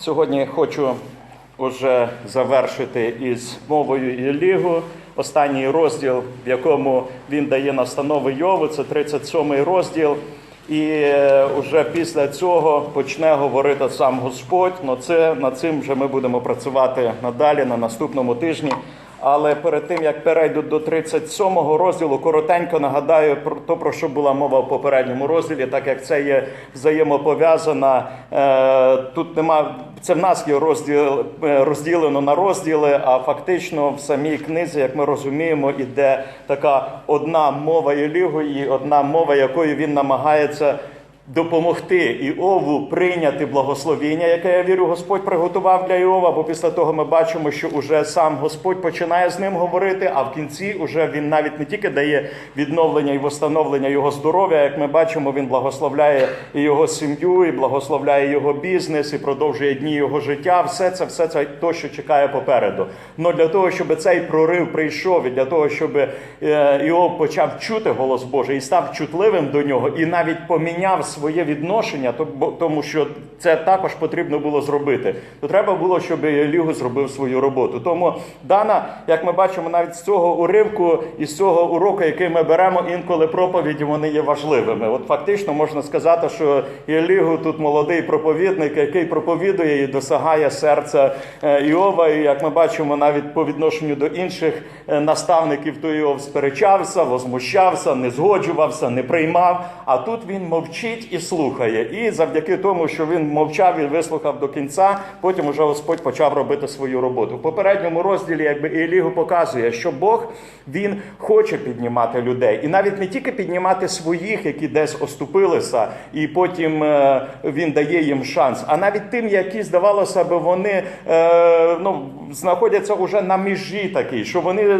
Сьогодні хочу уже завершити із мовою лігу. Останній розділ, в якому він дає настанови Йову, це 37 розділ. І е, вже після цього почне говорити сам Господь. Но це над цим вже ми будемо працювати надалі на наступному тижні. Але перед тим як перейду до 37-го розділу, коротенько нагадаю про те, про що була мова в попередньому розділі, так як це є взаємопов'язана. Е, тут нема це в нас є розділ е, розділено на розділи, а фактично в самій книзі, як ми розуміємо, іде така одна мова Єлігу і одна мова, якою він намагається допомогти Іову прийняти благословіння, яке я вірю, Господь приготував для Іова. Бо після того ми бачимо, що уже сам Господь починає з ним говорити, а в кінці уже він навіть не тільки дає відновлення і встановлення його здоров'я. Як ми бачимо, він благословляє і його сім'ю, і благословляє його бізнес, і продовжує дні його життя. Все це, все це то, що чекає попереду. Но для того, щоб цей прорив прийшов, і для того, щоб е, Іов почав чути голос Божий і став чутливим до нього, і навіть поміняв своє відношення, тому що це також потрібно було зробити. То треба було, щоб Елігу зробив свою роботу. Тому дана, як ми бачимо, навіть з цього уривку і з цього уроку, який ми беремо, інколи проповіді вони є важливими. От фактично можна сказати, що Елігу тут молодий проповідник, який проповідує і досягає серця е, Іова. І як ми бачимо, навіть по відношенню до інших е, наставників, то Іов сперечався, возмущався, не згоджувався, не приймав. А тут він мовчить і слухає. І завдяки тому, що він мовчав і вислухав до кінця, потім уже Господь почав робити свою роботу. В попередньому розділі, якби Елігу показує, що Бог він хоче піднімати людей, і навіть не тільки піднімати своїх, які десь оступилися, і потім е, він дає їм шанс, а навіть тим, які здавалося би, вони е, ну, знаходяться уже на межі такій, що вони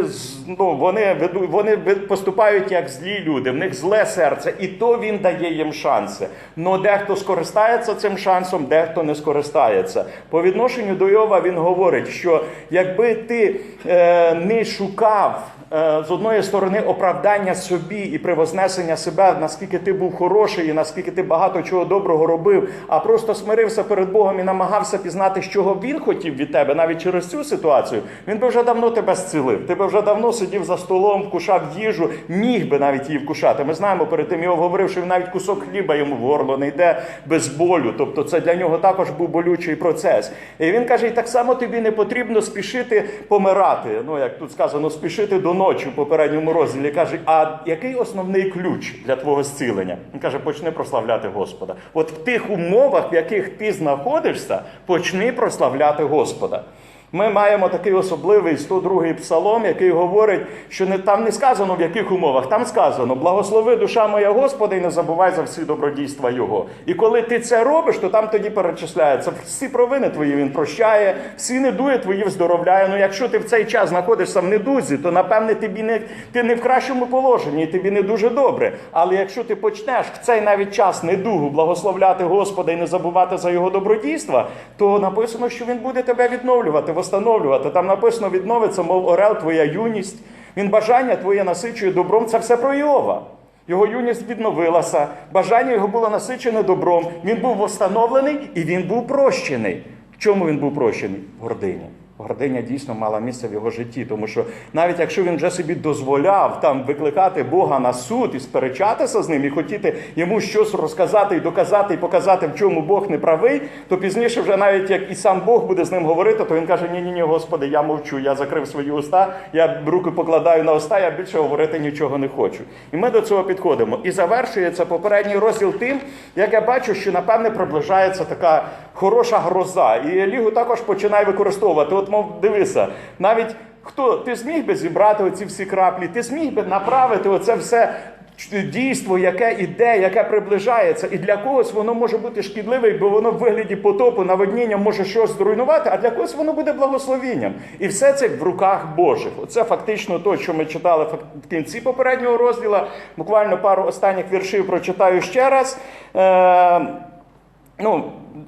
ну, вони вони поступають як злі люди, в них зле серце, і то він дає їм шанси. Но дехто скористається цим шансом, дехто не скористається. По відношенню до Йова він говорить, що якби ти е, не шукав. Е, З одної сторони оправдання собі і привознесення себе, наскільки ти був хороший, і наскільки ти багато чого доброго робив, а просто смирився перед Богом і намагався пізнати, чого він хотів від тебе, навіть через цю ситуацію, він би вже давно тебе зцілив. Ти би вже давно сидів за столом, вкушав їжу, міг би навіть її вкушати. Ми знаємо, перед тим його говорив, що він навіть кусок хліба йому в горло не йде без болю. Тобто, це для нього також був болючий процес. І він каже: і так само тобі не потрібно спішити помирати. Ну як тут сказано, спішити до ночі в попередньому розділі. Каже, а який основний ключ для твого зцілення? Він каже, почни прославляти Господа. От в тих умовах, в яких ти знаходишся, почни прославляти Господа. Ми маємо такий особливий 102-й псалом, який говорить, що не там не сказано в яких умовах, там сказано: благослови душа моя Господа і не забувай за всі добродійства Його. І коли ти це робиш, то там тоді перечисляється всі провини твої він прощає, всі недуги твої вздоровляє. Ну якщо ти в цей час знаходишся в недузі, то напевне тобі не ти не в кращому положенні, і тобі не дуже добре. Але якщо ти почнеш в цей навіть час недугу благословляти Господа і не забувати за його добродійства, то написано, що він буде тебе відновлювати, встановлювати. Там написано відновиться, мов орел, твоя юність. Він бажання твоє насичує добром. Це все про Йова. Його юність відновилася, бажання його було насичене добром. Він був восстановлений і він був прощений. В чому він був прощений? В гордині. Гординя дійсно мала місце в його житті, тому що навіть якщо він вже собі дозволяв там викликати Бога на суд і сперечатися з ним, і хотіти йому щось розказати і доказати, і показати, в чому Бог не правий, то пізніше, вже навіть як і сам Бог буде з ним говорити, то він каже: Ні, ні, ні, Господи, я мовчу, я закрив свої уста, я руки покладаю на уста, я більше говорити нічого не хочу. І ми до цього підходимо. І завершується попередній розділ тим, як я бачу, що напевне приближається така хороша гроза. І Елігу також починає використовувати. От, мов, дивися, навіть хто ти зміг би зібрати оці всі краплі, ти зміг би направити оце все. Дійство, яке іде, яке приближається, і для когось воно може бути шкідливе, бо воно в вигляді потопу, наводніння може щось зруйнувати, а для когось воно буде благословінням. І все це в руках Божих. Оце фактично те, що ми читали в кінці попереднього розділу. Буквально пару останніх віршів прочитаю ще раз. Ну,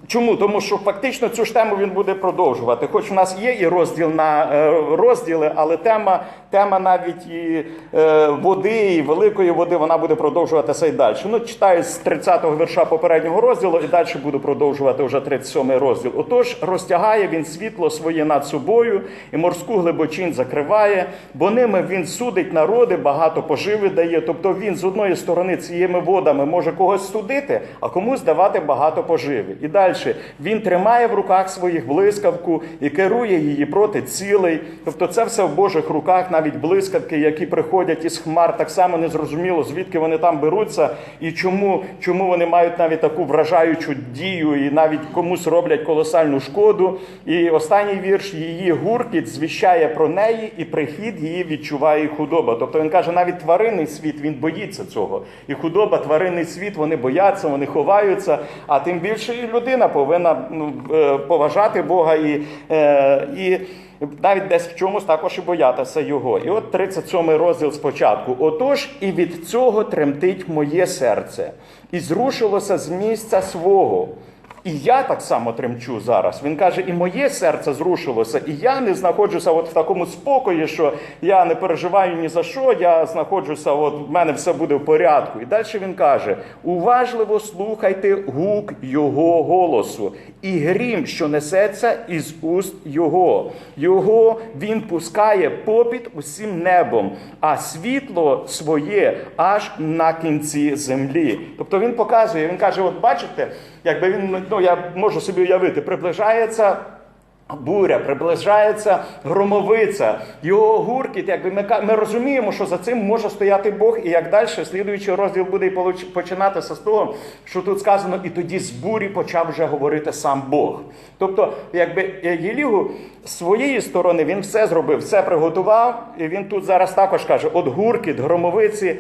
чому? Тому що фактично цю ж тему він буде продовжувати. Хоч у нас є і розділ на е, розділи, але тема, тема навіть і е, води, і великої води, вона буде продовжуватися і далі. Ну, читаю з 30-го вірша попереднього розділу, і далі буду продовжувати вже 37-й розділ. Отож, розтягає він світло своє над собою, і морську глибочинь закриває, бо ними він судить народи, багато поживи дає. Тобто він з одної сторони цими водами може когось судити, а комусь давати багато поживи. І далі він тримає в руках своїх блискавку і керує її проти цілей. Тобто, це все в Божих руках, навіть блискавки, які приходять із хмар, так само незрозуміло, звідки вони там беруться і чому, чому вони мають навіть таку вражаючу дію, і навіть комусь роблять колосальну шкоду. І останній вірш її гуркіт звіщає про неї, і прихід її відчуває худоба. Тобто він каже, навіть тваринний світ він боїться цього. І худоба, тваринний світ, вони бояться, вони ховаються. А тим більше і людина повинна ну, е, поважати Бога і, е, і навіть десь в чомусь також і боятися його. І от 37 розділ спочатку. Отож, і від цього тремтить моє серце, і зрушилося з місця свого. І я так само тремчу зараз. Він каже, і моє серце зрушилося, і я не знаходжуся от в такому спокої, що я не переживаю ні за що, я знаходжуся, от в мене все буде в порядку. І далі він каже: уважливо слухайте гук його голосу, і грім, що несеться із уст його. Його він пускає попід усім небом, а світло своє аж на кінці землі. Тобто він показує, він каже: от бачите, якби він ну я можу собі уявити, приближається. Буря приближається громовиця, його гуркіт, якби ми, ми розуміємо, що за цим може стояти Бог, і як далі, слідуючий розділ буде починатися з того, що тут сказано, і тоді з бурі почав вже говорити сам Бог. Тобто, якби Єлігу з своєї сторони він все зробив, все приготував, і він тут зараз також каже: от гуркіт, громовиці е,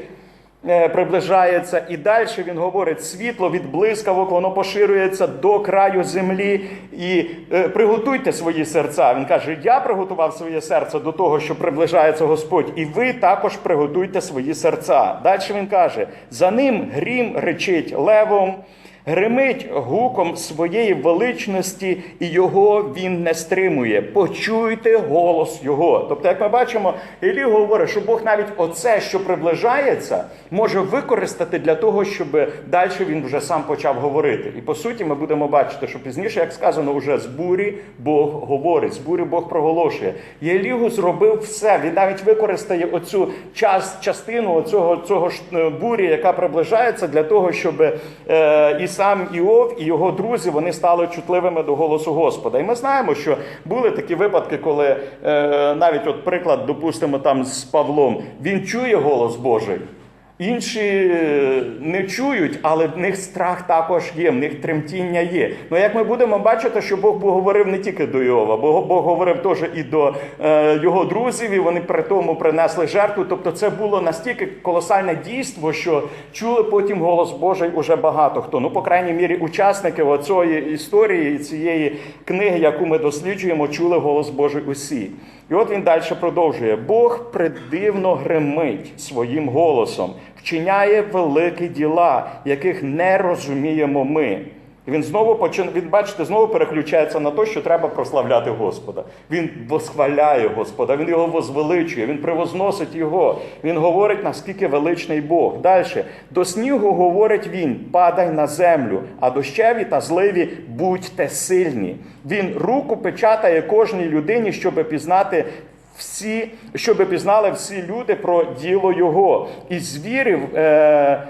приближається, і далі він говорить: світло від блискавок, воно поширюється до краю землі. І е, приготуйте свої серця. Він каже: Я приготував своє серце до того, що приближається Господь, і ви також приготуйте свої серця. Далі він каже: за ним грім речить левом. Гримить гуком своєї величності, і його він не стримує. Почуйте голос його. Тобто, як ми бачимо, Ілі говорить, що Бог навіть оце, що приближається, може використати для того, щоб далі він вже сам почав говорити. І по суті, ми будемо бачити, що пізніше, як сказано, уже з бурі Бог говорить, з бурі Бог проголошує. Єлігу зробив все. Він навіть використає оцю час, частину оцього цього е, бурі, яка приближається, для того, щоб е, і сам Іов, і його друзі вони стали чутливими до голосу Господа. І ми знаємо, що були такі випадки, коли е, навіть от приклад, допустимо, там з Павлом, він чує голос Божий. Інші е, не чують, але в них страх також є, в них тремтіння є. Ну як ми будемо бачити, що Бог говорив не тільки до Йова, Бог, Бог говорив теж і до е, його друзів, і вони при тому принесли жертву. Тобто це було настільки колосальне дійство, що чули потім голос Божий уже багато хто. Ну, по крайній мірі, учасники цієї історії, цієї книги, яку ми досліджуємо, чули голос Божий усі. І от він далі продовжує: Бог придивно гримить своїм голосом, вчиняє великі діла, яких не розуміємо ми. І він знову почин... він, бачите, знову переключається на те, що треба прославляти Господа. Він восхваляє Господа, він його возвеличує, він превозносить його. Він говорить, наскільки величний Бог. Далі до снігу говорить він: падай на землю, а дощеві та зливі будьте сильні. Він руку печатає кожній людині, щоб пізнати. Всі, щоб пізнали всі люди про діло його, і звірів е,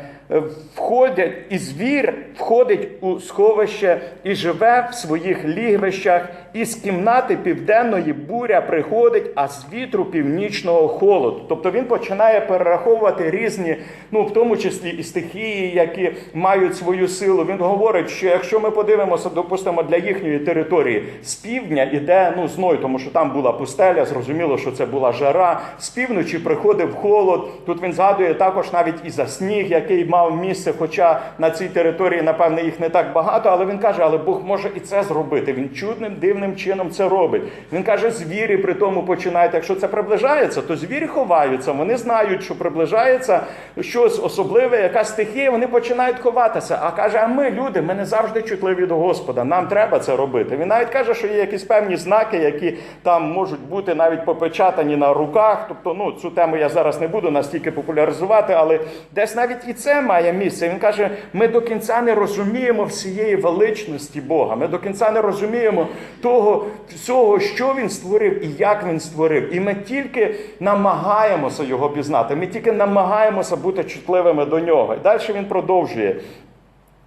входять, і звір входить у сховище і живе в своїх лігвищах, і з кімнати південної буря приходить, а з вітру північного холод. Тобто він починає перераховувати різні, ну в тому числі і стихії, які мають свою силу. Він говорить, що якщо ми подивимося, допустимо, для їхньої території з півдня іде ну зной, тому що там була пустеля, зрозуміло, що це була жара. З півночі приходив холод. Тут він згадує також навіть і за сніг, який мав місце, хоча на цій території, напевне, їх не так багато, але він каже, але Бог може і це зробити. Він чудним, дивним чином це робить. Він каже, звірі при тому починають. Якщо це приближається, то звірі ховаються. Вони знають, що приближається щось особливе, якась стихія, вони починають ховатися. А каже, а ми, люди, ми не завжди чутливі до Господа. Нам треба це робити. Він навіть каже, що є якісь певні знаки, які там можуть бути навіть попечатані на руках. Тобто, ну цю тему я зараз не буду настільки популяризувати, але десь навіть і це має місце. Він каже: ми до кінця не розуміємо всієї величності Бога. Ми до кінця не розуміємо того всього, що він створив і як він створив. І ми тільки намагаємося його пізнати. Ми тільки намагаємося бути чутливими до нього. І далі він продовжує.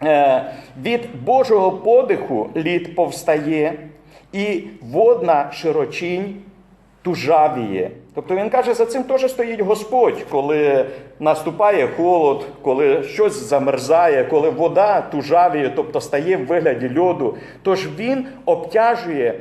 Е, Від Божого подиху лід повстає, і водна широчінь тужавіє. Тобто він каже, за цим теж стоїть Господь, коли наступає холод, коли щось замерзає, коли вода тужавіє, тобто стає в вигляді льоду. Тож він обтяжує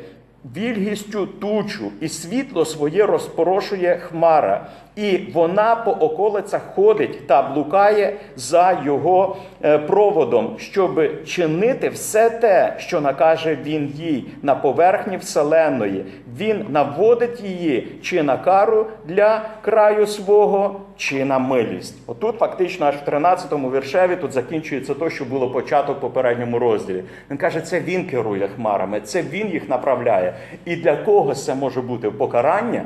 вільгістю тучу, і світло своє розпорошує хмара, і вона по околицях ходить та блукає за його е, проводом, щоб чинити все те, що накаже він їй на поверхні вселенної. Він наводить її чи на кару для краю свого, чи на милість. Отут, фактично, аж в 13-му віршеві тут закінчується те, що було початок в попередньому розділі. Він каже, це він керує хмарами, це він їх направляє. І для когось це може бути покарання.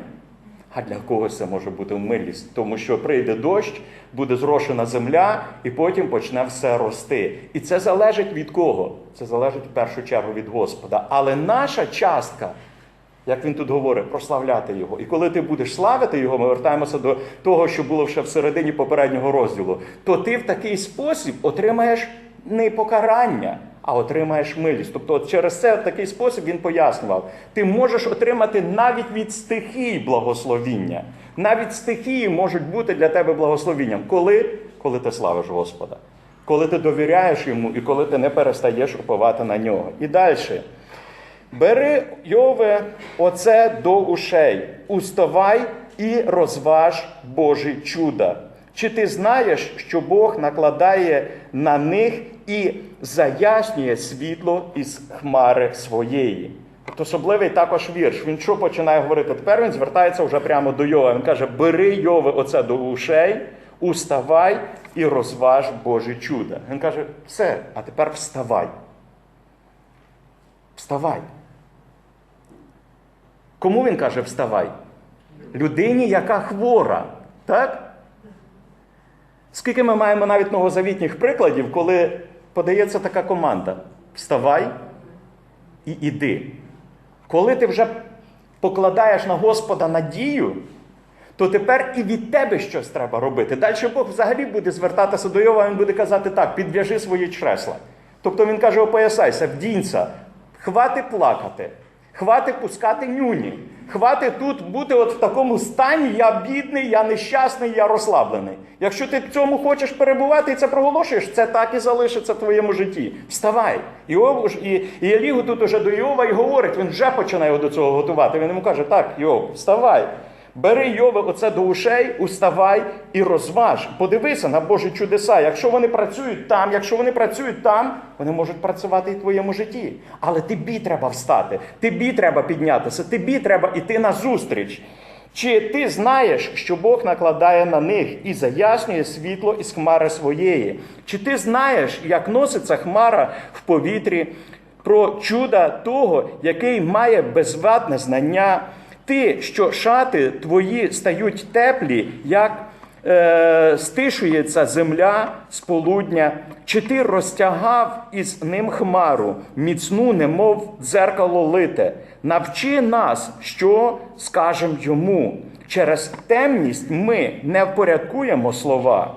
А для когось це може бути милість, тому що прийде дощ, буде зрошена земля, і потім почне все рости. І це залежить від кого? Це залежить в першу чергу від Господа. Але наша частка, як він тут говорить, прославляти його. І коли ти будеш славити його, ми вертаємося до того, що було ще всередині попереднього розділу, то ти в такий спосіб отримаєш не покарання. А отримаєш милість. Тобто, через це такий спосіб він пояснював: ти можеш отримати навіть від стихій благословіння. Навіть стихії можуть бути для тебе благословінням. Коли? Коли ти славиш Господа, коли ти довіряєш йому і коли ти не перестаєш уповати на нього. І далі. Бери Йове, оце до ушей, уставай і розваж Божі чуда. Чи ти знаєш, що Бог накладає на них і заяснює світло із хмари своєї? Тобто особливий також вірш. Він що починає говорити? Тепер він звертається вже прямо до Йова. Він каже: Бери Йове оце до ушей, уставай і розваж Божі чуда. Він каже, все, а тепер вставай. Вставай. Кому він каже вставай? Людині, яка хвора. Так? Скільки ми маємо навіть новозавітніх прикладів, коли подається така команда: вставай і іди. Коли ти вже покладаєш на Господа надію, то тепер і від тебе щось треба робити. Далі Бог взагалі буде звертатися до Йова, він буде казати так: підв'яжи свої чресла. Тобто він каже: опоясайся, вдінься, хвати плакати, хвати пускати нюні. Хвати тут бути от в такому стані, я бідний, я нещасний, я розслаблений. Якщо ти в цьому хочеш перебувати і це проголошуєш, це так і залишиться в твоєму житті. Вставай. Іов, і, Єлігу тут уже до Йова і говорить, він вже починає до цього готувати. Він йому каже, так, Йов, вставай. Бери Йове оце до ушей, уставай і розваж. Подивися на Божі чудеса. Якщо вони працюють там, якщо вони працюють там, вони можуть працювати і в твоєму житті. Але тобі треба встати, тобі треба піднятися, тобі треба йти на зустріч. Чи ти знаєш, що Бог накладає на них і заяснює світло із хмари своєї? Чи ти знаєш, як носиться хмара в повітрі про чуда того, який має безвадне знання? Ти, що шати твої стають теплі, як е, стишується земля з полудня, чи ти розтягав із ним хмару, міцну, немов дзеркало лите. Навчи нас, що скажем йому. Через темність ми не впорядкуємо слова.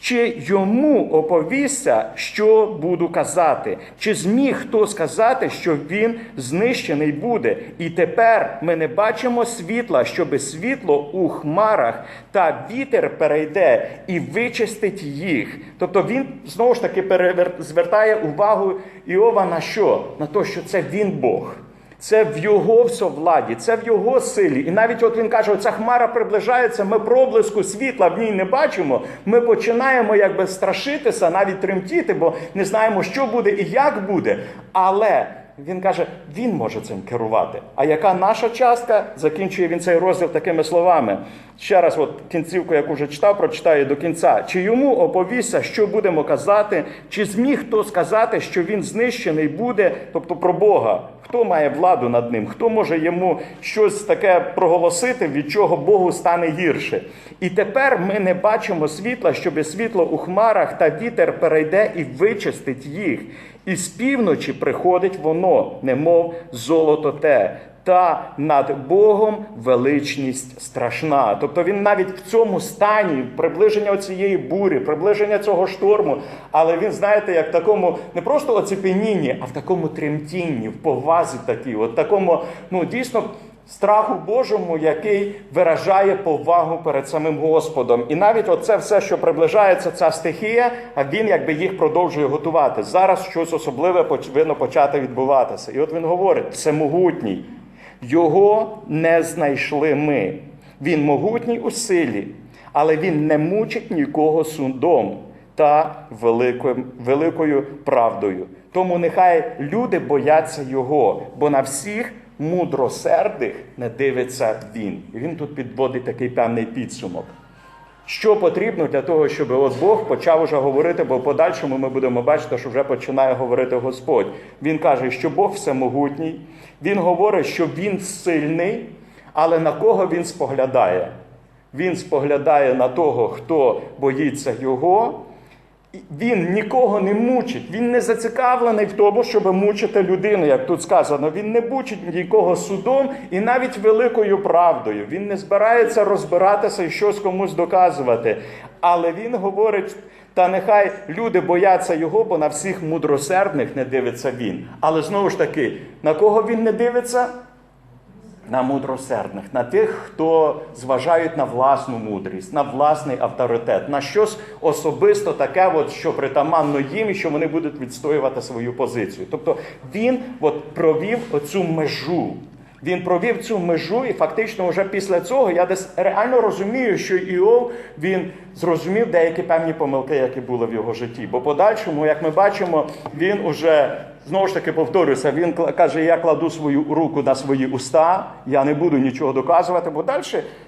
Чи йому оповісться, що буду казати? Чи зміг хто сказати, що він знищений буде? І тепер ми не бачимо світла, щоби світло у хмарах та вітер перейде і вичистить їх. Тобто він знову ж таки звертає увагу Іова на що? На те, що це він Бог. Це в його всовладі, це в його силі. І навіть от він каже: ця хмара приближається, ми проблиску світла в ній не бачимо. Ми починаємо якби страшитися, навіть тремтіти, бо не знаємо, що буде і як буде. Але він каже, він може цим керувати. А яка наша частка? Закінчує він цей розділ такими словами. Ще раз, от кінцівку, яку вже читав, прочитаю до кінця. Чи йому оповісться, що будемо казати? Чи зміг хто сказати, що він знищений буде, тобто про Бога? Хто має владу над ним? Хто може йому щось таке проголосити, від чого Богу стане гірше? І тепер ми не бачимо світла, щоби світло у хмарах та вітер перейде і вичистить їх. І з півночі приходить воно, немов золото те. Та над Богом величність страшна. Тобто він навіть в цьому стані приближення цієї бурі, приближення цього шторму, але він, знаєте, як в такому не просто оцепенінні, а в такому тремтінні, в повазі такій, от такому, ну дійсно. Страху Божому, який виражає повагу перед самим Господом. І навіть оце все, що приближається, ця стихія, а він якби їх продовжує готувати. Зараз щось особливе повинно почати відбуватися. І от він говорить: всемогутній. Його не знайшли ми. Він могутній у силі, але він не мучить нікого судом та великою, великою правдою. Тому нехай люди бояться його, бо на всіх мудросердих не дивиться він. І він тут підводить такий певний підсумок. Що потрібно для того, щоб от Бог почав уже говорити, бо в подальшому ми будемо бачити, що вже починає говорити Господь. Він каже, що Бог всемогутній, Він говорить, що Він сильний, але на кого він споглядає? Він споглядає на того, хто боїться його. Він нікого не мучить, він не зацікавлений в тому, щоб мучити людину, як тут сказано. Він не мучить нікого судом і навіть великою правдою. Він не збирається розбиратися і щось комусь доказувати. Але він говорить: та нехай люди бояться його, бо на всіх мудросердних не дивиться він. Але знову ж таки, на кого він не дивиться? На мудросердних, на тих, хто зважають на власну мудрість, на власний авторитет, на щось особисто таке, от, що притаманно їм, і що вони будуть відстоювати свою позицію. Тобто він от, провів оцю межу. Він провів цю межу, і фактично, вже після цього я десь реально розумію, що Іов він зрозумів деякі певні помилки, які були в його житті. Бо подальшому, як ми бачимо, він уже знову ж таки повторюся, він каже: я кладу свою руку на свої уста, я не буду нічого доказувати. Бо далі,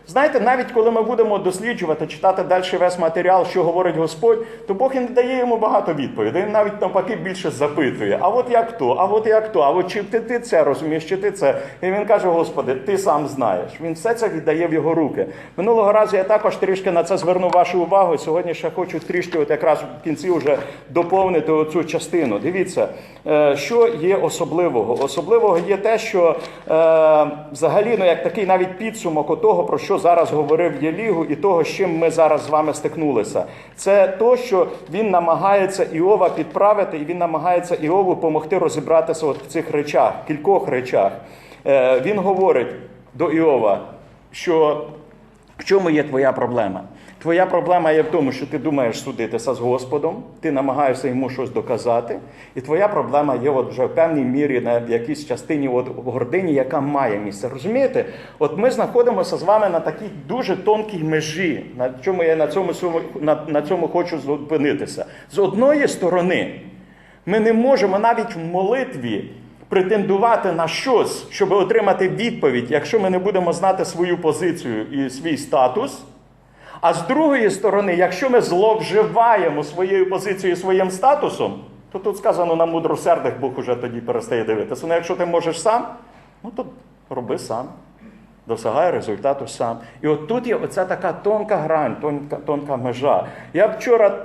знаєте, навіть коли ми будемо досліджувати, читати далі весь матеріал, що говорить Господь, то Бог і не дає йому багато відповідей. Він навіть навпаки більше запитує: а от як то, а от як то, а от чи ти, ти це розумієш, чи ти це? І він каже: Господи, ти сам знаєш. Він все це віддає в його руки. Минулого разу я також трішки на це звернув вашу увагу. Сьогодні ще хочу трішки, от якраз в кінці вже доповнити оцю частину. Дивіться, е, що є особливого. Особливого є те, що е, взагалі, ну як такий навіть підсумок того, про що зараз говорив Єлігу, і того, з чим ми зараз з вами стикнулися. Це то, що він намагається Іова підправити, і він намагається Іову допомогти розібратися от в цих речах, кількох речах. Е, він говорить до Іова, що в чому є твоя проблема? Твоя проблема є в тому, що ти думаєш судитися з Господом, ти намагаєшся йому щось доказати, і твоя проблема є от вже в певній мірі на якійсь частині от гордині, яка має місце. Розумієте? От ми знаходимося з вами на такій дуже тонкій межі, на чому я на цьому, на, на цьому хочу зупинитися. З одної сторони, ми не можемо навіть в молитві претендувати на щось, щоб отримати відповідь, якщо ми не будемо знати свою позицію і свій статус. А з другої сторони, якщо ми зловживаємо своєю позицією, своїм статусом, то тут сказано на мудросердих Бог уже тоді перестає дивитися. Ну, якщо ти можеш сам, ну то роби сам. Досягає результату сам. І от тут є оця така тонка грань, тонка, тонка межа. Я вчора,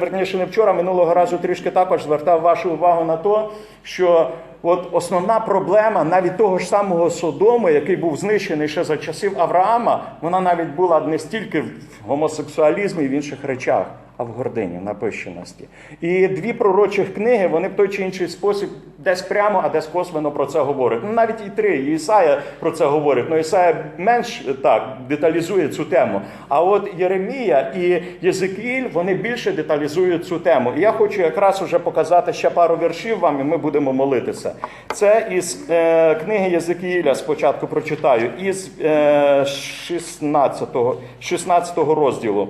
верніше не вчора, минулого разу трішки також звертав вашу увагу на те, що от основна проблема навіть того ж самого Содому, який був знищений ще за часів Авраама, вона навіть була не стільки в гомосексуалізмі і в інших речах. А в гордині, в напищеності. І дві пророчих книги, вони в той чи інший спосіб десь прямо, а десь косвенно про це говорять. Ну навіть і три, і Ісая про це говорить. Ну Ісая менш так деталізує цю тему. А от Єремія і Єзекіїль, вони більше деталізують цю тему. І я хочу якраз уже показати ще пару віршів вам, і ми будемо молитися. Це із е, книги Єзекіїля спочатку прочитаю, із е, 16, 16 розділу.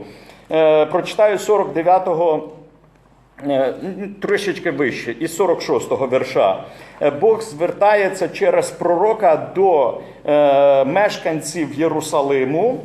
Е, прочитаю 49-го трошечки Трішечки вище, із 46-го вірша. Е, Бог звертається через пророка до е, мешканців Єрусалиму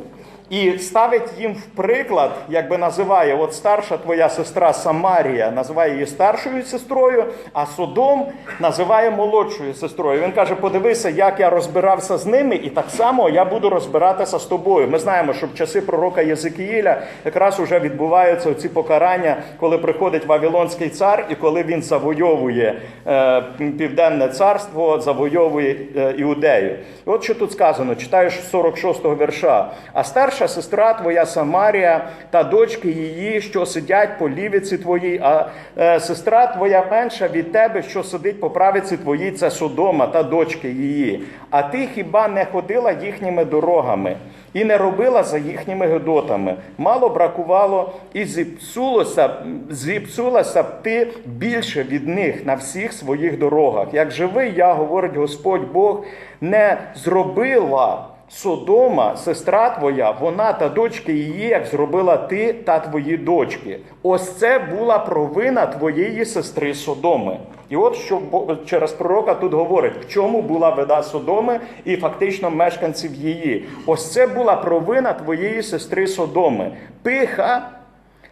і ставить їм в приклад, якби називає, от старша твоя сестра Самарія, називає її старшою сестрою, а Содом називає молодшою сестрою. Він каже: подивися, як я розбирався з ними, і так само я буду розбиратися з тобою. Ми знаємо, що в часи пророка Єзекіїля якраз вже відбуваються ці покарання, коли приходить Вавилонський цар, і коли він завойовує е, південне царство, завойовує е, іудею. І от що тут сказано, читаєш 46-го вірша. А старша сестра твоя Самарія та дочки її, що сидять по лівиці твоїй, а е, сестра твоя менша від тебе, що сидить по правиці твоїй, це Содома та дочки її. А ти хіба не ходила їхніми дорогами? І не робила за їхніми гидотами. Мало бракувало, і зіпсулося, зіпсулася б ти більше від них на всіх своїх дорогах. Як живий я, говорить Господь Бог, не зробила Содома, сестра твоя, вона та дочки її, як зробила ти та твої дочки. Ось це була провина твоєї сестри Содоми. І от що через пророка тут говорить, в чому була вида Содоми і фактично мешканців її. Ось це була провина твоєї сестри Содоми. Пиха,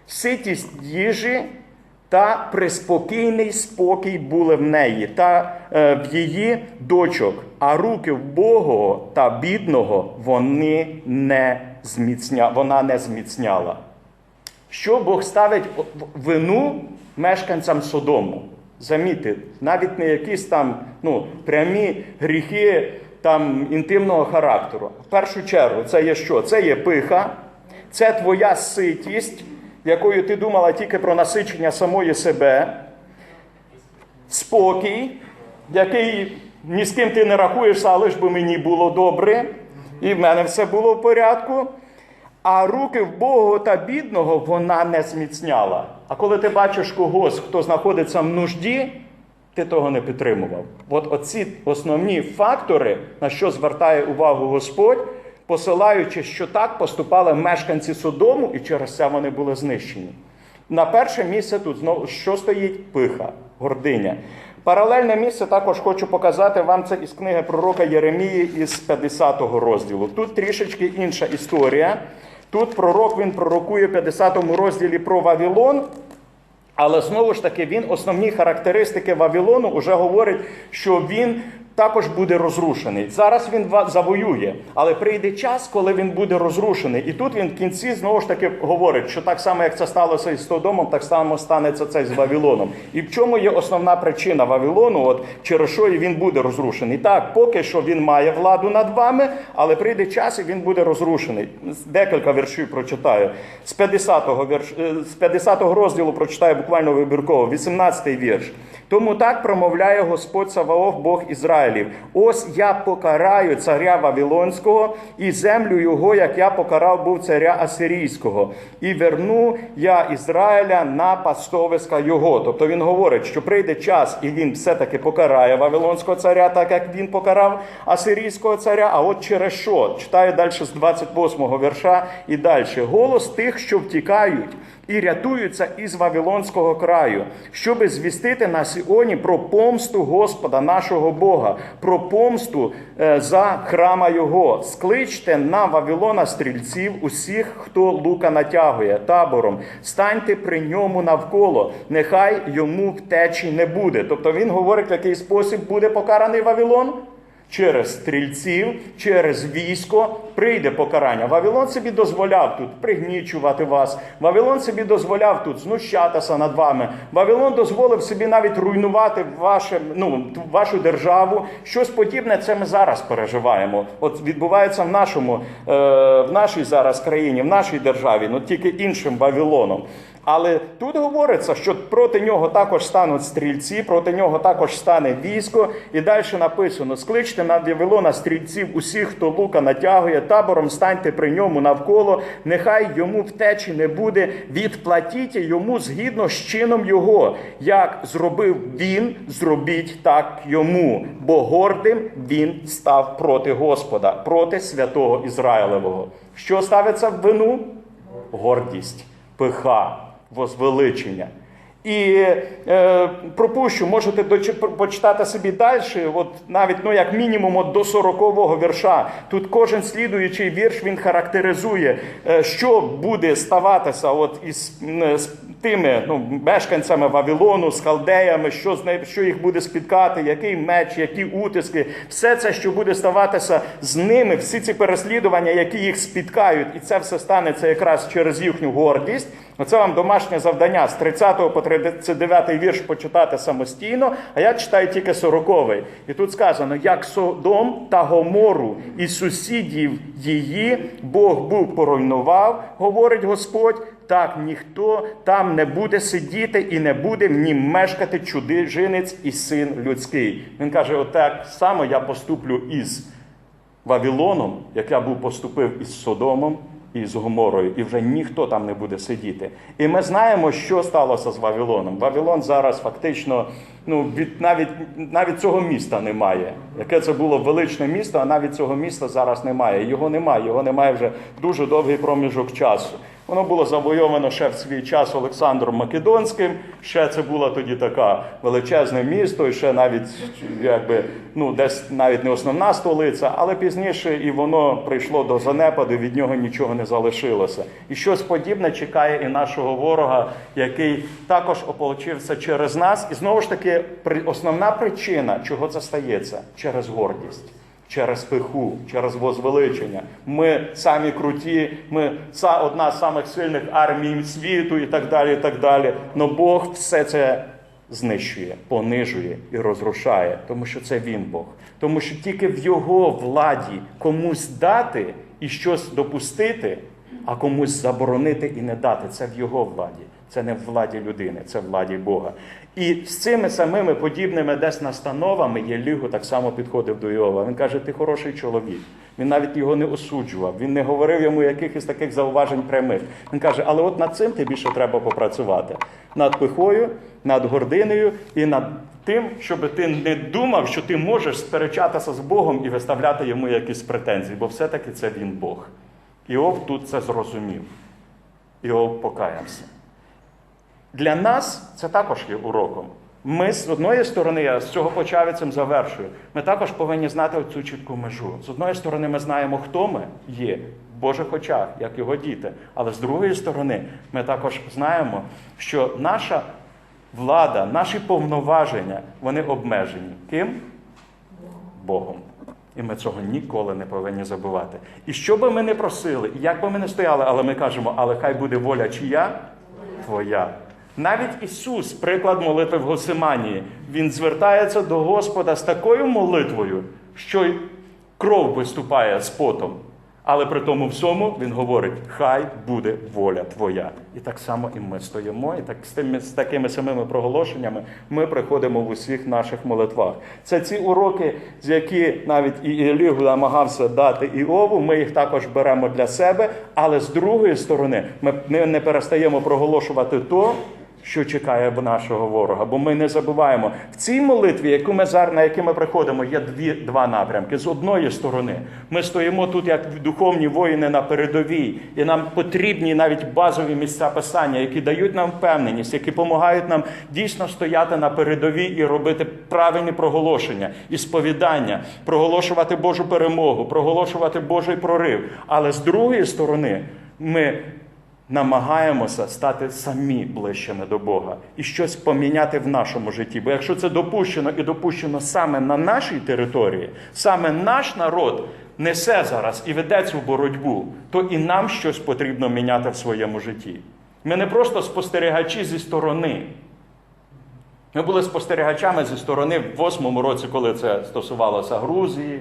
ситість їжі та приспокійний спокій були в неї та е, в її дочок, а руки вбогого та бідного вони не зміцня, вона не зміцняла. Що Бог ставить вину мешканцям Содому? Замітьте, навіть не якісь там ну, прямі гріхи там, інтимного характеру. В першу чергу, це є що? Це є пиха, це твоя ситість, якою ти думала тільки про насичення самої себе, спокій, який ні з ким ти не рахуєшся, але ж би мені було добре, і в мене все було в порядку. А руки вбогого та бідного вона не зміцняла. А коли ти бачиш когось, хто знаходиться в нужді, ти того не підтримував. От оці основні фактори, на що звертає увагу Господь, посилаючи, що так поступали мешканці Содому, і через це вони були знищені. На перше місце тут знову що стоїть? Пиха, гординя. Паралельне місце також хочу показати вам це із книги пророка Єремії із 50-го розділу. Тут трішечки інша історія. Тут пророк він пророкує в 50-му розділі про Вавилон, але знову ж таки він основні характеристики Вавилону вже говорить, що він також буде розрушений. Зараз він завоює, але прийде час, коли він буде розрушений. І тут він в кінці знову ж таки говорить, що так само, як це сталося із Содомом, так само станеться це з Вавилоном. І в чому є основна причина Вавилону, от через що і він буде розрушений? Так, поки що він має владу над вами, але прийде час і він буде розрушений. Декілька віршів прочитаю. З 50-го, вірш, е, з 50-го розділу прочитаю буквально вибірково, 18-й вірш. Тому так промовляє Господь Саваоф, Бог Ізраїлів. Ось я покараю царя Вавилонського і землю його, як я покарав був царя Асирійського, і верну я Ізраїля на пастовиська його. Тобто він говорить, що прийде час, і він все-таки покарає Вавилонського царя, так як він покарав Асирійського царя. А от через що? Читаю далі з 28-го вірша і далі. Голос тих, що втікають і рятуються із Вавилонського краю, щоби звістити на Сіоні про помсту Господа нашого Бога, про помсту е, за храма Його. Скличте на Вавилона стрільців усіх, хто лука натягує табором. Станьте при ньому навколо, нехай йому втечі не буде. Тобто він говорить, в який спосіб буде покараний Вавилон. Через стрільців, через військо прийде покарання. Вавилон собі дозволяв тут пригнічувати вас. Вавилон собі дозволяв тут знущатися над вами. Вавилон дозволив собі навіть руйнувати ваше, ну, вашу державу. Щось подібне це ми зараз переживаємо. От відбувається в нашому, е, в нашій зараз країні, в нашій державі, ну тільки іншим Вавилоном. Але тут говориться, що проти нього також стануть стрільці, проти нього також стане військо. І далі написано: скличте на Вавилона стрільців усіх, хто лука натягує, табором станьте при ньому навколо, нехай йому втечі не буде, відплатіть йому згідно з чином його. Як зробив він, зробіть так йому, бо гордим він став проти Господа, проти святого Ізраїлевого. Що ставиться в вину? Гордість, пиха, возвеличення. І е, пропущу, можете почитати собі далі, от навіть ну, як мінімум от до 40-го вірша. Тут кожен слідуючий вірш він характеризує, е, що буде ставатися от із з тими ну, мешканцями Вавилону, з халдеями, що, з не- що їх буде спіткати, який меч, які утиски, все це, що буде ставатися з ними, всі ці переслідування, які їх спіткають, і це все станеться якраз через їхню гордість. Оце вам домашнє завдання з 30 по 39 вірш почитати самостійно, а я читаю тільки 40. І тут сказано, як Содом та Гомору і сусідів її Бог був поруйнував, говорить Господь, так ніхто там не буде сидіти і не буде в нім мешкати чудижинець і син людський. Він каже: отак само я поступлю із Вавилоном, як я був поступив із Содомом і з Гоморою, і вже ніхто там не буде сидіти. І ми знаємо, що сталося з Вавилоном. Вавилон зараз фактично, ну від навіть навіть цього міста немає. Яке це було величне місто, а навіть цього міста зараз немає. Його немає, його немає вже дуже довгий проміжок часу. Воно було завойовано ще в свій час Олександром Македонським. Ще це було тоді таке величезне місто, і ще навіть якби ну десь навіть не основна столиця, але пізніше і воно прийшло до занепаду. Від нього нічого не залишилося. І щось подібне чекає і нашого ворога, який також ополчився через нас. І знову ж таки, основна причина, чого це стається, через гордість через пиху, через возвеличення. Ми самі круті, ми одна з самих сильних армій світу і так далі. і так далі. Но Бог все це знищує, понижує і розрушає, тому що це він Бог. Тому що тільки в його владі комусь дати і щось допустити, а комусь заборонити і не дати. Це в його владі. Це не в владі людини, це в владі Бога. І з цими самими подібними десь настановами Єлігу так само підходив до Йова. Він каже: ти хороший чоловік. Він навіть його не осуджував, він не говорив йому якихось таких зауважень прямих. Він каже, але от над цим тобі ще треба попрацювати. Над пихою, над гординою і над тим, щоб ти не думав, що ти можеш сперечатися з Богом і виставляти йому якісь претензії, бо все-таки це він Бог. Іов тут це зрозумів. Іов покаявся. Для нас це також є уроком. Ми з одної сторони, я з цього почав і цим завершую. Ми також повинні знати цю чітку межу. З одної сторони, ми знаємо, хто ми є в Божих очах, як його діти. Але з другої сторони, ми також знаємо, що наша влада, наші повноваження, вони обмежені. Ким? Богом. І ми цього ніколи не повинні забувати. І що би ми не просили, і як би ми не стояли, але ми кажемо, але хай буде воля чия? Твоя. Навіть Ісус, приклад молитви в Госиманії, Він звертається до Господа з такою молитвою, що й кров виступає з потом. Але при тому всьому він говорить: хай буде воля твоя. І так само і ми стоїмо, і так з тими з такими самими проголошеннями ми приходимо в усіх наших молитвах. Це ці уроки, з які навіть і Ілігу намагався дати Іову. Ми їх також беремо для себе, але з другої сторони, ми не, перестаємо проголошувати то. Що чекає нашого ворога? Бо ми не забуваємо в цій молитві, яку ми зараз на які ми приходимо, є дві два напрямки. З одної сторони, ми стоїмо тут як духовні воїни на передовій, і нам потрібні навіть базові місця писання, які дають нам впевненість, які допомагають нам дійсно стояти на передовій і робити правильні проголошення і сповідання, проголошувати Божу перемогу, проголошувати Божий прорив. Але з другої сторони, ми намагаємося стати самі ближчими до Бога і щось поміняти в нашому житті. Бо якщо це допущено і допущено саме на нашій території, саме наш народ несе зараз і веде цю боротьбу, то і нам щось потрібно міняти в своєму житті. Ми не просто спостерігачі зі сторони. Ми були спостерігачами зі сторони в восьмому році, коли це стосувалося Грузії.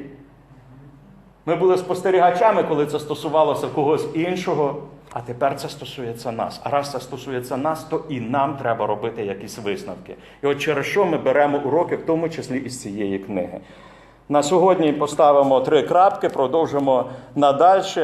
Ми були спостерігачами, коли це стосувалося когось іншого. А тепер це стосується нас. А раз це стосується нас, то і нам треба робити якісь висновки. І от через що ми беремо уроки, в тому числі із цієї книги. На сьогодні поставимо три крапки, продовжимо надальше.